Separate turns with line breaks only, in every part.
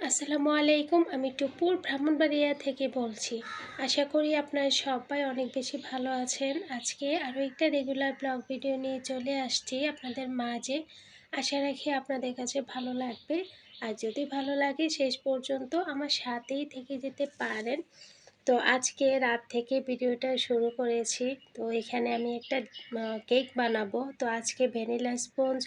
আসসালামু আলাইকুম, আমি টুপুর ব্রাহ্মণবাড়িয়া থেকে বলছি। আশা করি আপনার সবাই অনেক বেশি ভালো আছেন। আজকে আরও একটা রেগুলার ব্লগ ভিডিও নিয়ে চলে আসছি আপনাদের মাঝে। আশা রাখি আপনাদের কাছে ভালো লাগবে। আর যদি ভালো লাগে, শেষ পর্যন্ত আমার সাথেই থেকে যেতে পারেন। তো আজকে রাত থেকে ভিডিওটা শুরু করেছি। তো এখানে আমি একটা কেক বানাবো। তো আজকে ভ্যানিলা স্পঞ্জ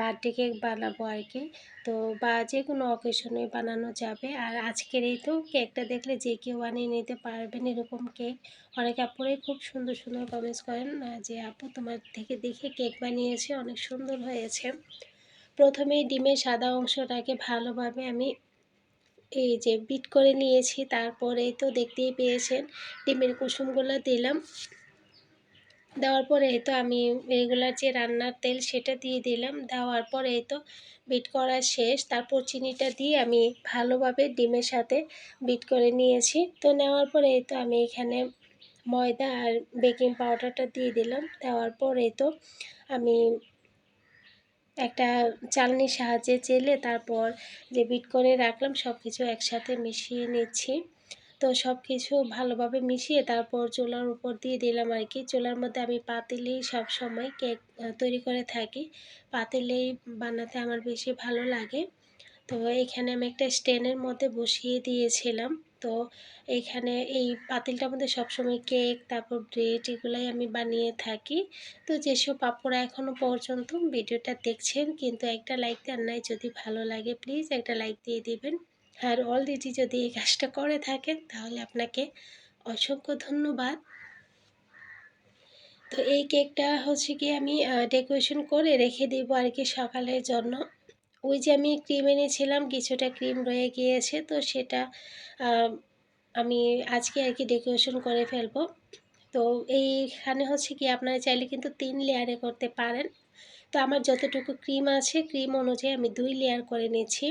বার্থডে কেক বানাবো আর কি। তো বা যে কোনো অকেশনে বানানো যাবে। আর আজকের এই তো কেকটা দেখলে যে কেউ বানিয়ে নিতে পারবেন এরকম কেক। অনেক আপুরাই খুব সুন্দর সুন্দর কমেন্টস করেন যে আপু তোমার থেকে দেখে কেক বানিয়েছে, অনেক সুন্দর হয়েছে। প্রথমেই ডিমের সাদা অংশটাকে ভালোভাবে আমি এই যে বিট করে নিয়েছি, তারপরে তো দেখতেই পেয়েছেন, ডিমের কুসুমগুলো দিলাম। দেওয়ার পরে তো আমি রেগুলার যে রান্নার তেল সেটা দিয়ে দিলাম। দেওয়ার পরে তো বিট করা শেষ, তারপর চিনিটা দিয়ে আমি ভালোভাবে ডিমের সাথে বিট করে নিয়েছি। তো নেওয়ার পরে তো আমি এখানে ময়দা আর বেকিং পাউডারটা দিয়ে দিলাম। দেওয়ার পরে তো আমি একটা চালনির সাহায্যে চেলে তারপর যে বিট করে রাখলাম সব কিছু একসাথে মিশিয়ে নিচ্ছি। তো সব কিছু ভালোভাবে মিশিয়ে তারপর চুলার উপর দিয়ে দিলাম আর কি। চুলার মধ্যে আমি পাতিলেই সব সময় কেক তৈরি করে থাকি। পাতিলেই বানাতে আমার বেশি ভালো লাগে। তো এখানে আমি একটা স্ট্যান্ডের মধ্যে বসিয়ে দিয়েছিলাম। তো এইখানে এই পাতিলটার মধ্যে সবসময় কেক, তারপর ব্রেড এগুলাই আমি বানিয়ে থাকি। তো যেসব পাপড়া এখনও পর্যন্ত ভিডিওটা দেখছেন কিন্তু একটা লাইক দেন নাই, যদি ভালো লাগে প্লিজ একটা লাইক দিয়ে দিবেন। আর অলরেডি যদি এই কাজটা করে থাকেন তাহলে আপনাকে অসংখ্য ধন্যবাদ। তো এই কেকটা হচ্ছে কি আমি ডেকোরেশন করে রেখে দিব আর কি সকালের জন্য। ওই যে আমি ক্রিম এনেছিলাম, কিছুটা ক্রিম রয়ে গিয়েছে, তো সেটা আমি আজকে আর কি ডেকোরেশন করে ফেলব। তো এইখানে হচ্ছে কি, আপনারা চাইলে কিন্তু তিন লেয়ারে করতে পারেন। তো আমার যতটুকু ক্রিম আছে, ক্রিম অনুযায়ী আমি দুই লেয়ার করে নিয়েছি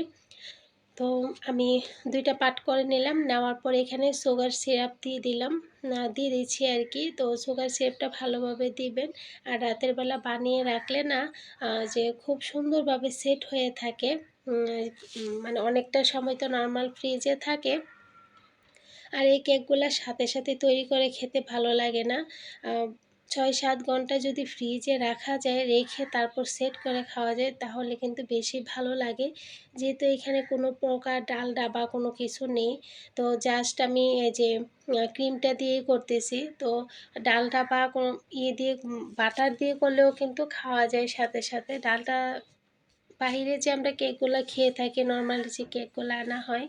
তো আমি দুইটা পাট করে নিলাম, নেওয়ার পর এখানে সুগার সিরাপ দিয়ে দিলাম। দিয়ে দিচ্ছি আর কি। তো সুগার সিরাপটা ভালোভাবে দিবেন আর রাতের বেলা বানিয়ে রাখলে না যে খুব সুন্দরভাবে সেট হয়ে থাকে মানে অনেকটা সময় তো নর্মাল ফ্রিজে থাকে। আর এই কেকগুলোর সাথে সাথে তৈরি করে খেতে ভালো লাগে না। ছয় সাত ঘণ্টা যদি ফ্রিজে রাখা যায়, রেখে তারপর সেট করে খাওয়া যায়, তাহলে কিন্তু বেশি ভালো লাগে। যেহেতু এখানে কোনো প্রকার ডালডা বা কোনো কিছু নেই, তো জাস্ট আমি এই যে ক্রিমটা দিয়ে করতেছি। তো ডালটা বা কোনো ইয়ে দিয়ে, বাটার দিয়ে করলেও কিন্তু খাওয়া যায় সাথে সাথে। ডালটা বাহিরে যে আমরা কেকগুলো খেয়ে থাকি নর্মালি যে কেকগুলো আনা হয়,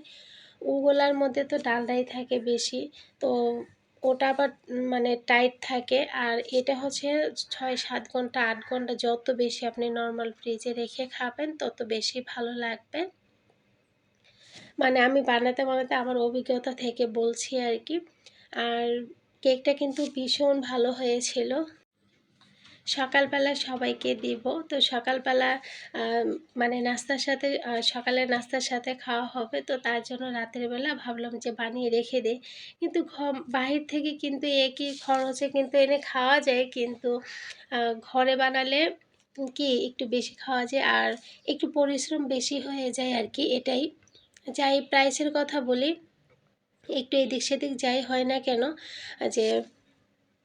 ওগুলার মধ্যে তো ডালডাই থাকে বেশি। তো ওটা আবার মানে টাইট থাকে। আর এটা হচ্ছে ছয় সাত ঘণ্টা, আট ঘণ্টা যত বেশি আপনি নর্মাল ফ্রিজে রেখে খাবেন, তত বেশি ভালো লাগবে। মানে আমি বানাতে বানাতে আমার অভিজ্ঞতা থেকে বলছি আর কি। আর কেকটা কিন্তু ভীষণ ভালো হয়েছিল। সকালবেলা সবাইকে দিব। তো সকালবেলা মানে নাস্তার সাথে সকালের নাস্তার সাথে খাওয়া হবে। তো তার জন্য রাতের বেলা ভাবলাম যে বানিয়ে রেখে দে কিন্তু বাহির থেকে কিন্তু একই খরচে কিন্তু এনে খাওয়া যায়। কিন্তু ঘরে বানালে কি একটু বেশি খাওয়া যায় আর একটু পরিশ্রম বেশি হয়ে যায় আর কি এটাই। যাই প্রাইসের কথা বলি, একটু এদিক সেদিক যাই হয় না কেন, যে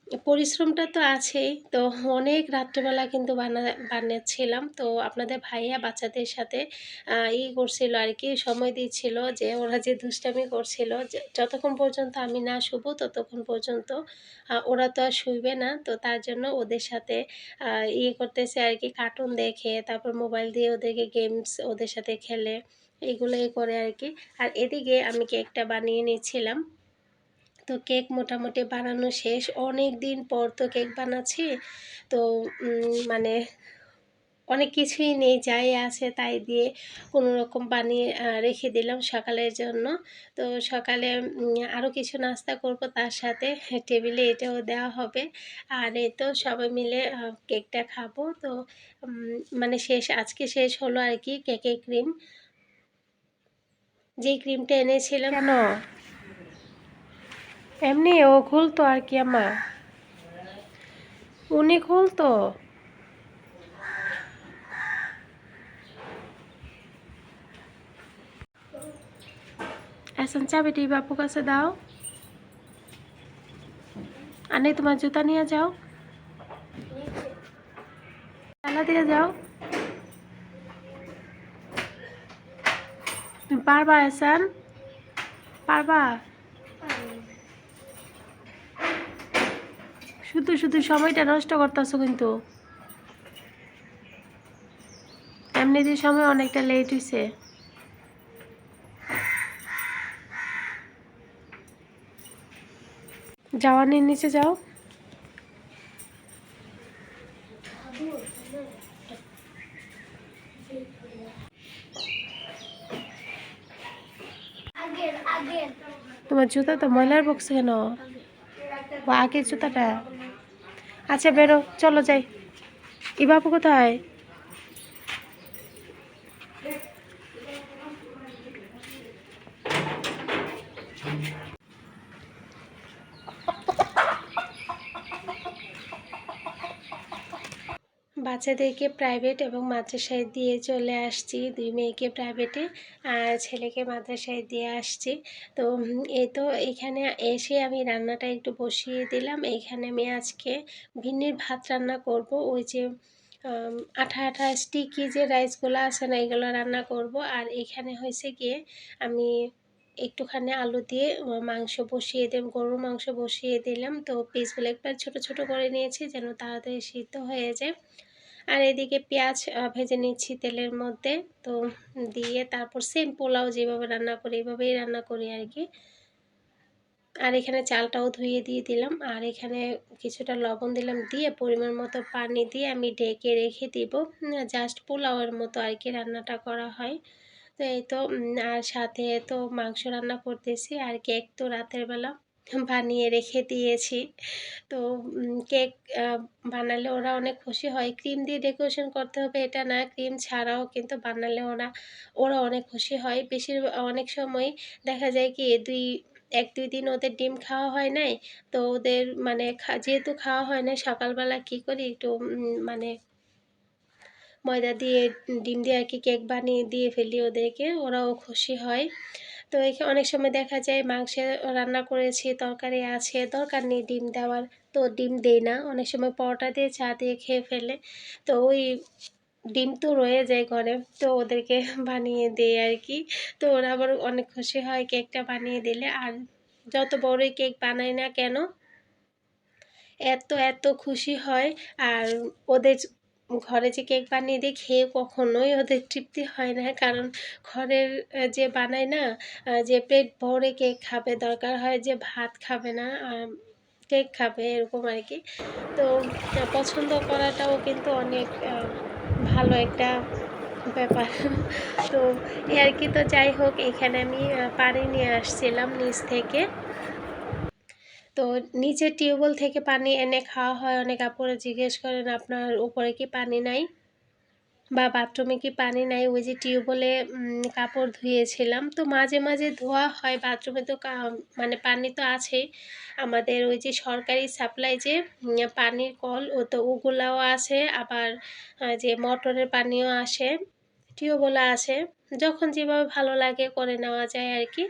পরিশ্রমটা তো আছেই। তো অনেক রাত্রেবেলা কিন্তু বানা বানিয়েছিলাম তো আপনাদের ভাইয়া বাচ্চাদের সাথে ই করছিল আর কি, সময় দিচ্ছিল যে ওরা যে দুষ্টামি করছিল যতক্ষণ পর্যন্ত আমি না শুভ ততক্ষণ পর্যন্ত ওরা তো আর শুইবে না। তো তার জন্য ওদের সাথে ইয়ে করতেছে আর কি কার্টুন দেখে, তারপর মোবাইল দিয়ে ওদেরকে গেমস ওদের সাথে খেলে, এগুলোই করে আর কি। আর এদিকে আমি কেকটা বানিয়ে নিচ্ছিলাম। তো কেক মোটামুটি বানানো শেষ। অনেক দিন পর তো কেক বানাচ্ছি। তো মানে অনেক কিছুই নেই, যাই আছে তাই দিয়ে কোনো রকম বানিয়ে রেখে দিলাম সকালের জন্য। তো সকালে আরও কিছু নাস্তা করব তার সাথে। টেবিলে এটাও দেওয়া হবে। আর এই তো সবাই মিলে কেকটা খাব। তো মানে শেষ, আজকে শেষ হলো আর কি কেকের ক্রিম। যেই ক্রিমটা এনেছিলাম
এমনি ও খুলতো আর কি আমার উনি খুলতো। এখন চাবিটি বাপু কাছে দাও। আর নেই তোমার জুতা নিয়ে যাও। তালা দিয়ে যাও। তুমি পারবা, এসান? পারবা? শুধু সময়টা নষ্ট করতেছো কিন্তু। এমনিতে সময় অনেকটা লেট হয়েছে যাওয়ানির নিচে যাও। তোমার জুতা তো ময়লার বক্স কেন? ও আগের জুতাটা? আচ্ছা বেরো চলো যাই। ইবাবু বাবু কোথায়?
বাচ্চাদেরকে প্রাইভেট এবং মাদ্রাসায় দিয়ে চলে আসছি। দুই মেয়েকে প্রাইভেটে আর ছেলেকে মাদ্রাসায় দিয়ে আসছি। তো এই তো এখানে এসে আমি রান্নাটা একটু বসিয়ে দিলাম। এখানে আমি আজকে ভিন্নির ভাত রান্না করব। ওই যে আঠা আঠা স্টিকি যে রাইসগুলো আছে না, এগুলো রান্না করব। আর এখানে হয়েছে গিয়ে আমি একটুখানি আলু দিয়ে মাংস বসিয়ে দিলাম, গরুর মাংস বসিয়ে দিলাম। তো পিসগুলো একবার ছোট ছোট করে নিয়েছি যেন তাড়াতাড়ি সিদ্ধ হয়ে যায়। আর এদিকে পেঁয়াজ ভেজে নিচ্ছি তেলের মধ্যে। তো দিয়ে তারপর সেম পোলাও যেভাবে রান্না করি এইভাবেই রান্না করি আর কি। আর এখানে চালটাও ধুয়ে দিয়ে দিলাম। আর এখানে কিছুটা লবণ দিলাম, দিয়ে পরিমাণ মতো পানি দিয়ে আমি ঢেকে রেখে দিব। জাস্ট পোলাওয়ের মতো আর কি রান্নাটা করা হয়। তো এই তো আর সাথে তো মাংস রান্না করতেছি। আর কেক তো রাতের বেলা। বানিয়ে রেখে দিয়েছি। তো কেক বানালে ওরা অনেক খুশি হয়। ক্রিম দিয়ে ডেকোরেশন করতে হবে এটা না, ক্রিম ছাড়াও কিন্তু বানালে ওরা ওরা অনেক খুশি হয়। বেশির, অনেক সময় দেখা যায় কি, দুই, এক, দুই দিন ওদের ডিম খাওয়া হয় নাই, তো ওদের মানে যেহেতু খাওয়া হয় না সকালবেলা কী করি, একটু মানে ময়দা দিয়ে ডিম দিয়ে আর কি কেক বানিয়ে দিয়ে ফেলি ওদেরকে, ওরাও খুশি হয়। তো অনেক সময় দেখা যায় মাংসে রান্না করেছি, তরকারি আছে, দরকার নেই ডিম দেওয়ার। তো ডিম দেই না, অনেক সময় পরোটা দিয়ে চা দিয়ে খেয়ে ফেলে। তো ওই ডিম তো রয়ে যায় ঘরে, তো ওদেরকে বানিয়ে দেয় আর কি তো ওরা আবার অনেক খুশি হয় কেকটা বানিয়ে দিলে। আর যত বড়ই কেক বানাই না কেন, এত এত খুশি হয়। আর ওদের ঘরে যে কেক বানিয়ে দিই খেয়ে কখনোই ওদের তৃপ্তি হয় না। কারণ ঘরের যে বানায় না যে পেট ভরে কেক খাবে, দরকার হয় যে ভাত খাবে না কেক খাবে, এরকম আর কি। তো পছন্দ করাটাও কিন্তু অনেক ভালো একটা ব্যাপার। তো, এই আর কি। তো যাই হোক, এখানে আমি পানি নিয়ে আসছিলাম নিচ থেকে। তো নিচে টিউবওয়েল থেকে পানি এনে খাওয়া হয়। অনেক আপুরা জিজ্ঞেস করেন, আপনার উপরে কি পানি নাই? বা বাথরুমে কি পানি নাই? ওই যে টিউবওয়েলে কাপড় ধুয়েছিলাম। তো মাঝে মাঝে ধোয়া হয়, বাথরুমে তো মানে পানি তো আছেই। আমাদের ওই যে সরকারি সাপ্লাই যে পানির কল, ও তো ওগুলাও আছে। আবার যে মোটরের পানিও আসে টিউবওয়েল আছে। যখন যেভাবে ভালো লাগে করে নেওয়া যায় আর কি।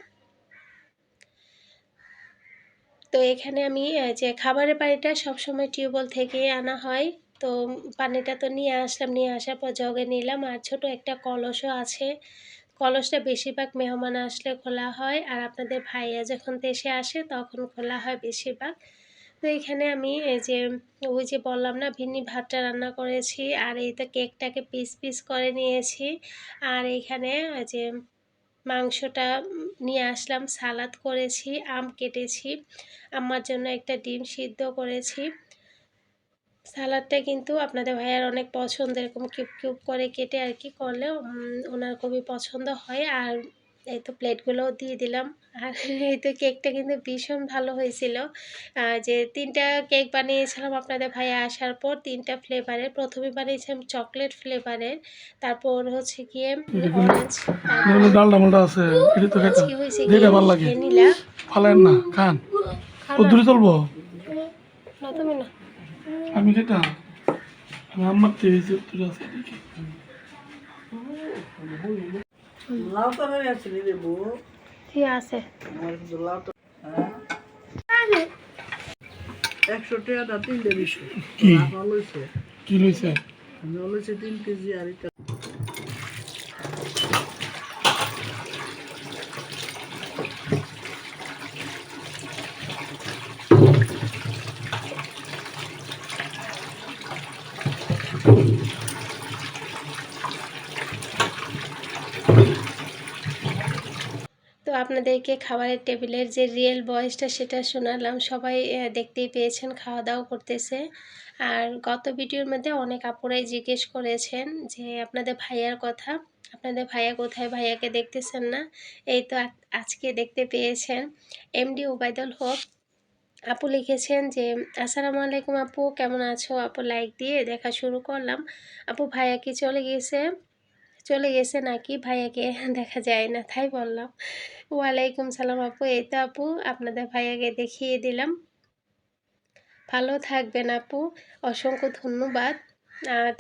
তো এখানে আমি যে খাবারের পানিটা সবসময় টিউবওয়েল থেকে আনা হয়, তো পানিটা তো নিয়ে আসলাম, নিয়ে আসার পর জগে নিলাম আর ছোট একটা কলসও আছে। কলসটা বেশিরভাগ মেহমান আসলে খোলা হয় আর আপনাদের ভাইয়া যখন দেশে আসে তখন খোলা হয় বেশিরভাগ। তো এখানে আমি এই যে, ওই যে বললাম না ভিন্নি ভাতটা রান্না করেছি আর এই তো কেকটাকে পিস পিস করে নিয়েছি। আর এখানে যে মাংসটা নিয়ে আসলাম, সালাদ করেছি, আম কেটেছি, আমার জন্য একটা ডিম সিদ্ধ করেছি। সালাদটা কিন্তু আপনাদের ভাইয়ার অনেক পছন্দ, এরকম কিউব কিউব করে কেটে আর কি করলে ওনার খুবই পছন্দ হয়। আর এই তো প্লেটগুলোও দিয়ে দিলাম। আর এই তো কেকটা কিন্তু ভীষণ ভালো হয়েছিল। যে তিনটা কেক বানিয়েছিলাম আপনাদের ভাইয়া আসার পর তিনটা ফ্লেভারের প্রথমে বানিয়েছিলাম চকলেট ফ্লেভারের তারপর হচ্ছে গিয়ে অরেঞ্জ
আছে।
আজকে হয়েছে ভ্যানিলা
ফালেন না খান। ও দূরে চলবো
না তুমি না।
আমি আমার আছে
আছে
আছে।
একশো টাকা তিনটে দিছে
কি?
ভালো হয়েছে
কি লইছে?
তিন কেজি আর
আপনাদেরকে খাবারের টেবিলের যে রিয়েল ভয়েসটা সেটা শোনালাম। সবাই দেখতেই পেয়েছেন খাওয়া দাওয়া করতেছে। আর গত ভিডিওর মধ্যে অনেক আপুরাই জিজ্ঞেস করেছেন যে, আপনাদের ভাইয়ার কথা। আপনাদের ভাইয়া কোথায়? ভাইয়াকে দেখতেছেন না। এই তো আজকে দেখতে পেয়েছেন এমডি ওবায়দুল হক। আপু লিখেছেন যে, আসসালামু আলাইকুম আপু, কেমন আছো? আপু লাইক দিয়ে দেখা শুরু করলাম। আপু, ভাইয়া কি চলে গেছে চলে গেছে নাকি? ভাইয়াকে দেখা যায় না, তাই বললাম। ওয়ালাইকুম সালাম আপু, এই তো আপু, আপনাদের ভাইয়াকে দেখিয়ে দিলাম। ভালো থাকবেন আপু, অসংখ্য ধন্যবাদ।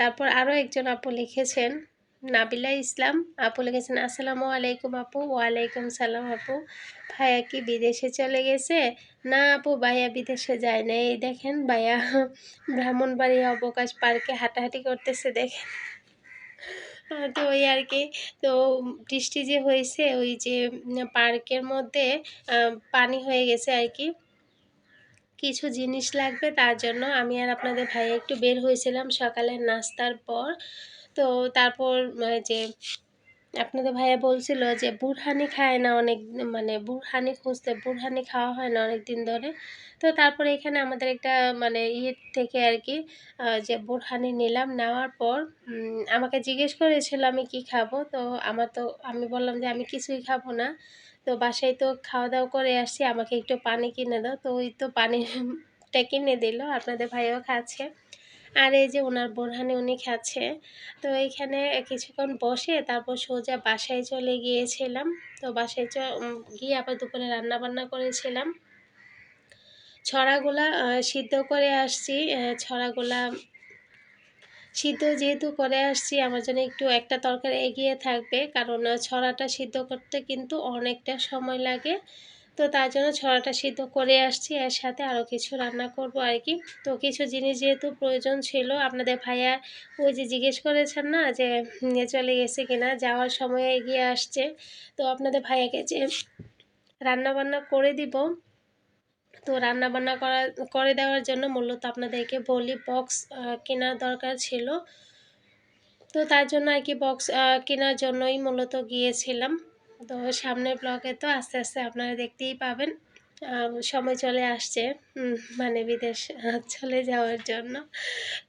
তারপর আরও একজন আপু লিখেছেন, নাবিলা ইসলাম। আপু লিখেছেন, আসসালামু আলাইকুম আপু, ওয়ালাইকুম সালাম আপু। ভাইয়া কি বিদেশে চলে গেছে? না আপু, ভাইয়া বিদেশে যায় না এই দেখেন ভাইয়া ব্রাহ্মণবাড়ি অবকাশ পার্কে হাঁটাহাঁটি করতেছে, দেখেন। তো ওই আর কি তো বৃষ্টি যে হয়েছে, ওই যে পার্কের মধ্যে পানি হয়ে গেছে আর কি কিছু জিনিস লাগবে, তার জন্য আমি আর আপনাদের ভাই একটু বের হয়েছিলাম সকালের নাস্তার পর। তো তারপর যে আপনাদের ভাইয়া বলছিল যে বুরহানি খায় না অনেক মানে বুরহানি খুঁজতে বুরহানি খাওয়া হয় না অনেক দিন ধরে। তো তারপরে এখানে আমাদের একটা মানে ইয়ে থেকে আর কি যে বুরহানি নিলাম, নেওয়ার পর আমাকে জিজ্ঞেস করেছিল আমি কি খাব? তো আমার তো, আমি বললাম যে আমি কিছুই খাব না। তো বাসায় তো খাওয়া দাওয়া করে আসছি, আমাকে একটু পানি কিনে দাও। তো ওই তো পানিটা কিনে দিল, আপনাদের ভাইও খাচ্ছে। আর এই যে ওনার বোরহানি উনি খাচ্ছে। তো এইখানে কিছুক্ষণ বসে তারপর সোজা বাসায় চলে গিয়েছিলাম। তো বাসায় গিয়ে আবার দুপুরে রান্না বান্না করেছিলাম। ছড়াগুলা সিদ্ধ করে আসছি। ছড়াগুলা সিদ্ধ যেহেতু করে আসছি, আমার জন্য একটু একটা তরকারি এগিয়ে থাকবে। কারণ ছড়াটা সিদ্ধ করতে কিন্তু অনেকটা সময় লাগে। তো তার জন্য ছড়াটা সিদ্ধ করে আসছি, এর সাথে আরও কিছু রান্না করব আর কি। তো কিছু জিনিস যেহেতু প্রয়োজন ছিল, আপনাদের ভাইয়া ওই যে জিজ্ঞেস করেছেন না যে নিয়ে চলে গেছে কিনা, যাওয়ার সময় এগিয়ে আসছে। তো আপনাদের ভাইয়াকে যে রান্নাবান্না করে দিব, তো রান্না বান্না করা, করে দেওয়ার জন্য মূলত আপনাদেরকে বলি বক্স কেনার দরকার ছিল। তো তার জন্য আর কি বক্স কেনার জন্যই মূলত গিয়েছিলাম। তো সামনের ব্লগে তো আস্তে আস্তে আপনারা দেখতেই পাবেন। সময় চলে আসছে মানে বিদেশ চলে যাওয়ার জন্য।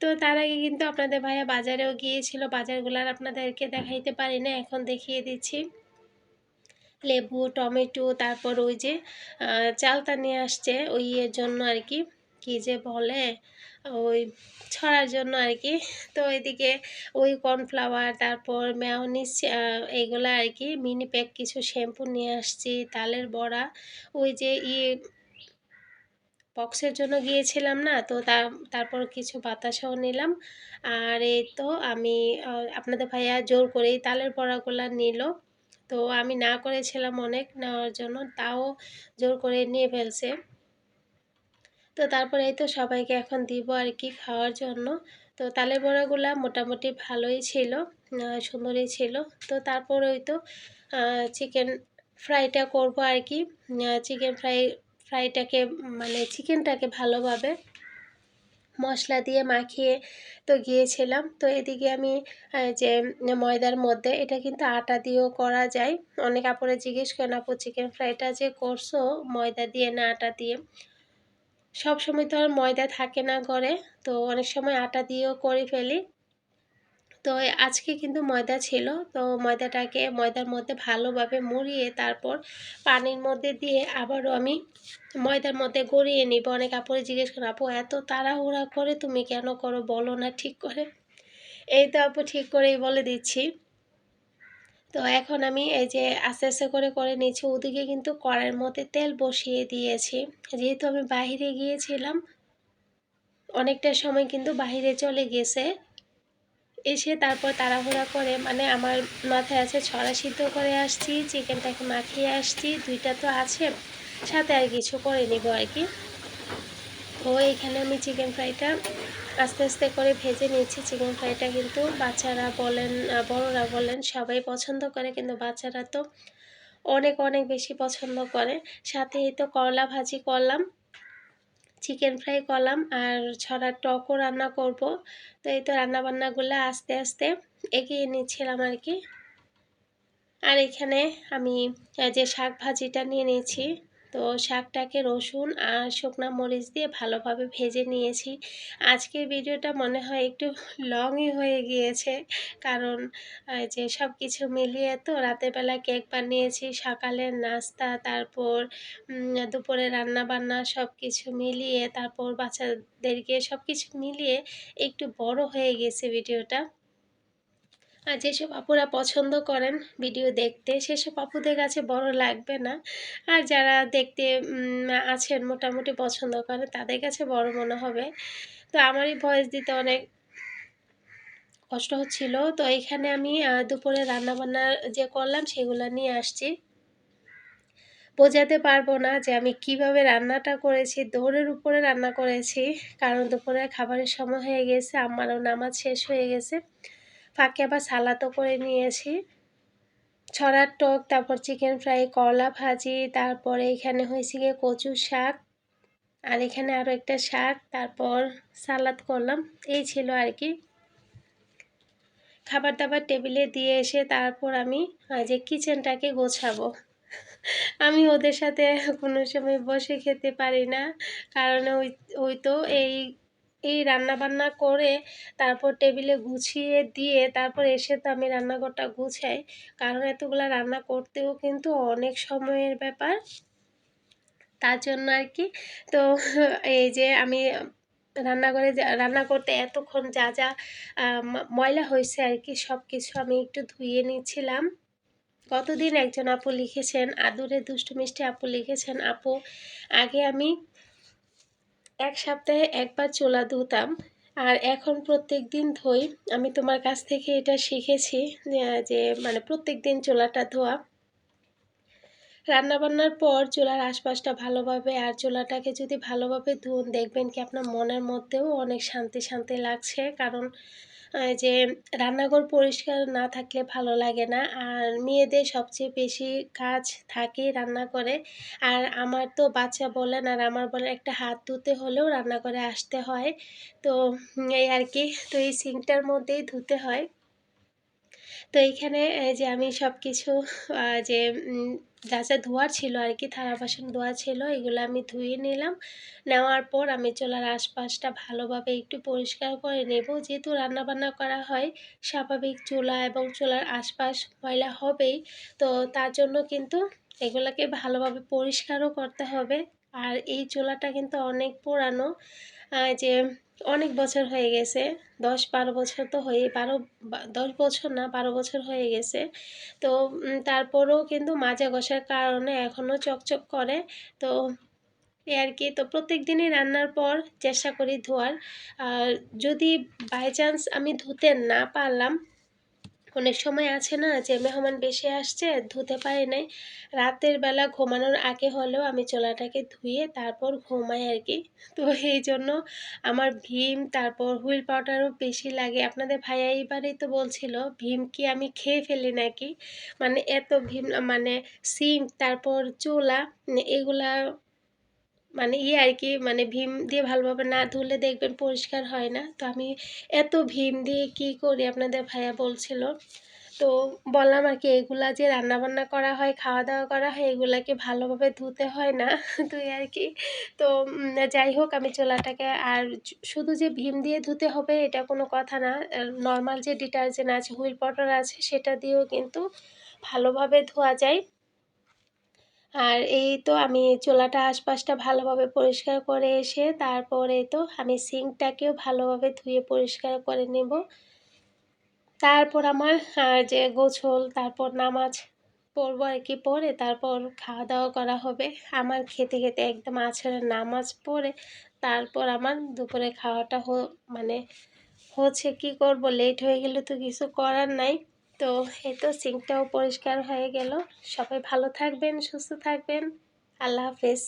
তো তার আগে কিন্তু আপনাদের ভাইয়া বাজারেও গিয়েছিল, বাজারগুলো আর আপনাদেরকে দেখাইতে পারি না এখন দেখিয়ে দিচ্ছি। লেবু, টমেটো, তারপর ওই যে চালতা নিয়ে আসছে, ওই এর জন্য আর কি কি যে বলে ছড়ার জন্য আর কি তো এদিকে ওই কর্নফ্লাওয়ার, তারপর ম্যাওনিস এইগুলো আর কি মিনি প্যাক কিছু শ্যাম্পু নিয়ে আসছি, তালের বড়া। ওই যে ইয়ে বক্সের জন্য গিয়েছিলাম না, তো তা, তারপর কিছু বাতাসাও নিলাম। আর এই তো আমি আপনাদের ভাইয়া জোর করেই তালের বড়াগুলো নিল। তো আমি না করেছিলাম অনেক, নেওয়ার জন্য, তাও জোর করে নিয়ে ফেলছে। তো তারপরে এই তো সবাইকে এখন দিব আর কি খাওয়ার জন্য। তো তালের বড়াগুলা মোটামুটি ভালোই ছিল সুন্দরই ছিল। তো তারপর ওই তো চিকেন ফ্রাইটা করব আর কি। চিকেন ফ্রাই ফ্রাইটাকে মানে চিকেনটাকে ভালোভাবে মশলা দিয়ে মাখিয়ে তো গিয়েছিলাম। তো এদিকে আমি যে ময়দার মধ্যে এটা কিন্তু আটা দিয়েও করা যায়। অনেক আপুরে জিজ্ঞেস করেন, আপু চিকেন ফ্রাইটা যে করছ ময়দা দিয়ে না আটা দিয়ে? সব সময় তো আর ময়দা থাকে না ঘরে, তো অনেক সময় আটা দিয়েও করে ফেলি। তো আজকে কিন্তু ময়দা ছিল, তো ময়দাটাকে ময়দার মধ্যে ভালোভাবে মুড়িয়ে তারপর পানির মধ্যে দিয়ে আবারও আমি ময়দার মধ্যে গড়িয়ে নিব। অনেক আপুরে জিজ্ঞেস করে আপু, এত তাড়াহুড়া করে তুমি কেন করো? বলো না ঠিক করে। এই তো আপু ঠিক করেই বলে দিচ্ছি। তো এখন আমি এই যে আস্তে আস্তে করে করে নিচ্ছি ওদিকে কিন্তু কড়াইয়ের মধ্যে তেল বসিয়ে দিয়েছি। যেহেতু আমি বাইরে গিয়েছিলাম, অনেকটা সময় কিন্তু বাইরে চলে গেছে। এসে তারপর তাড়াহুড়া করে মানে আমার মাথায় আছে, ছড়া সিদ্ধ করে আসছি, চিকেনটাকে মাখিয়ে আসছি, দুইটা তো আছে, সাথে আর কিছু করে নিব আর কি। তো এখানে আমি চিকেন ফ্রাইটা আস্তে আস্তে করে ভেজে নিয়েছি চিকেন ফ্রাইটা কিন্তু বাচ্চারা বলেন বড়রা বলেন, সবাই পছন্দ করে, কিন্তু বাচ্চারা তো অনেক অনেক বেশি পছন্দ করে। সাথে এই তো করলা ভাজি করলাম, চিকেন ফ্রাই করলাম, আর ছড়ার টকও রান্না করব। তো এই তো রান্নাবান্নাগুলো আস্তে আস্তে এগিয়ে নিচ্ছিলাম আর কি। আর এখানে আমি যে শাক ভাজিটা নিয়ে নিয়েছি তো শাকটাকে রসুন আর শুকনা মরিচ দিয়ে ভালোভাবে ভেজে নিয়েছি। আজকের ভিডিওটা মনে হয় একটু লংই হয়ে গিয়েছে। কারণ যে সব কিছু মিলিয়ে তো রাতের বেলা কেক বানিয়েছি, সকালের নাস্তা, তারপর দুপুরে রান্না বান্না সব কিছু মিলিয়ে, তারপর বাচ্চাদেরকে সব কিছু মিলিয়ে একটু বড় হয়ে গেছে ভিডিওটা। আর যেসব আপুরা পছন্দ করেন ভিডিও দেখতে, সেসব আপুদের কাছে বড় লাগবে না। আর যারা দেখতে আছেন, মোটামুটি পছন্দ করে তাদের কাছে বড় মনে হবে। তো আমারই ভয়েস দিতে অনেক কষ্ট হচ্ছিল। তো এখানে আমি দুপুরে রান্নাবান্না যে করলাম, সেগুলো নিয়ে আসছি। বোঝাতে পারব না যে আমি কীভাবে রান্নাটা করেছি, দৌড়ের উপরে রান্না করেছি, কারণ দুপুরে খাবারের সময় হয়ে গেছে, আমারও নামাজ শেষ হয়ে গেছে। ফাঁকে আবার সালাদও করে নিয়েছি। ছড়ার টক, তারপর চিকেন ফ্রাই করলা ভাজি, তারপরে এখানে হয়েছে গিয়ে কচু শাক, আর এখানে আরও একটা শাক, তারপর সালাদ করলাম। এই ছিল আর কি। খাবার দাবার টেবিলে দিয়ে এসে তারপর আমি যে কিচেনটাকে গোছাবো। আমি ওদের সাথে কোনো সময় বসে খেতে পারি না, কারণ ওই ওই তো এই এই রান্না বান্না করে তারপর টেবিলে গুছিয়ে দিয়ে তারপর এসে তো আমি রান্নাঘরটা গুছাই। কারণ এতগুলা রান্না করতেও কিন্তু অনেক সময়ের ব্যাপার। তার জন্য আর কি। তো এই যে আমি রান্নাঘরে রান্না করতে এতক্ষণ যা যা ময়লা হয়েছে আর কি সব কিছু আমি একটু ধুয়ে নিচ্ছিলাম। গতদিন একজন আপু লিখেছেন, আদুরে দুষ্টু মিষ্টি আপু লিখেছেন, আপু, আগে আমি এক সপ্তাহে একবার চোলা ধুতাম। আর এখন প্রত্যেক দিন ধুই। আমি তোমার কাছ থেকে এটা শিখেছি, যে- মানে প্রত্যেক দিন চোলাটা ধোয়া। রান্নাবান্নার পর চুলার আশপাশটা ভালোভাবে আর চুলাটাকে যদি ভালোভাবে ধুন, দেখবেন কি আপনার মনের মধ্যেও অনেক শান্তি শান্তি লাগছে। কারণ যে রান্নাঘর পরিষ্কার না থাকলে ভালো লাগে না। আর মেয়েদের সবচেয়ে বেশি কাজ থাকে রান্না করে। আর আমার তো বাচ্চা বলেন আর আমার বলেন একটা হাত ধুতে হলেও রান্নাঘরে আসতে হয়। তো এই আর কি, তো এই সিঙ্কটার মধ্যেই ধুতে হয়। তো এইখানে এই যে আমি সব কিছু যে যা যা ধোয়ার ছিল আর কি, থালা বাসন ধোয়া ছিল, এগুলো আমি ধুয়ে নিলাম। নেওয়ার পর আমি চুলার আশপাশটা ভালোভাবে একটু পরিষ্কার করে নেব। যেহেতু রান্নাবান্না করা হয়, স্বাভাবিক চুলা এবং চুলার আশপাশ ময়লা হবেই, তো তার জন্য কিন্তু এগুলোকে ভালোভাবে পরিষ্কারও করতে হবে। আর এই চুলাটা কিন্তু অনেক পুরানো যে অনেক বছর হয়ে গেছে, দশ বারো বছর তো হয়ে, বারো দশ বছর না, বারো বছর হয়ে গেছে। তো তারপরেও কিন্তু মাজা ঘষার কারণে এখনও চকচক করে। তো এই আর কি, তো প্রত্যেক দিনই রান্নার পর চেষ্টা করি ধোয়ার। আর যদি বাই চান্স আমি ধুতে না পারলাম অনেক সময় আছে না যে মেহমান বেশি আসছে, ধুতে পারি নাই। রাতের বেলা ঘুমানোর আগে হলেও আমি চোলাটাকে ধুয়ে তারপর ঘুমাই আর কি। তো এই জন্য আমার ভীম, তারপর হুইল পাউডারও বেশি লাগে। আপনাদের ভাইয়া এইবারেই তো বলছিল, ভীম কি আমি খেয়ে ফেলি নাকি? মানে এত ভীম মানে সিম, তারপর চোলা, এগুলা মানে ইয়ে আর কি মানে ভীম দিয়ে ভালোভাবে না ধুলে দেখবেন পরিষ্কার হয় না। তো আমি এত ভীম দিয়ে কি করি আপনাদের ভাইয়া বলছিল। তো বললাম আর কি, এগুলা যে রান্নাবান্না করা হয় খাওয়া দাওয়া করা হয়, এগুলাকে ভালোভাবে ধুতে হয় না তুই আর কি। তো যাই হোক, আমি চোলাটাকে আর শুধু যে ভীম দিয়ে ধুতে হবে এটা কোনো কথা না। নর্মাল যে ডিটারজেন্ট আছে, হুইল পাউডার আছে, সেটা দিয়েও কিন্তু ভালোভাবে ধোয়া যায়। আর এই তো আমি চোলাটা আশপাশটা ভালোভাবে পরিষ্কার করে এসে তারপরে তো আমি সিঙ্কটাকেও ভালোভাবে ধুয়ে পরিষ্কার করে নেব। তারপর আমার যে গোছল তারপর নামাজ পড়ব আর কি পড়ে তারপর খাওয়া দাওয়া করা হবে। আমার খেতে খেতে একদম আছরের নামাজ পড়ে, তারপর আমার দুপুরে খাওয়াটা হো মানে হচ্ছে কি করব লেট হয়ে গেলে তো কিছু করার নাই। তো এই তো সিঙ্কটাও পরিষ্কার হয়ে গেল। সবাই ভালো থাকবেন সুস্থ থাকবেন। আল্লাহ হাফেজ।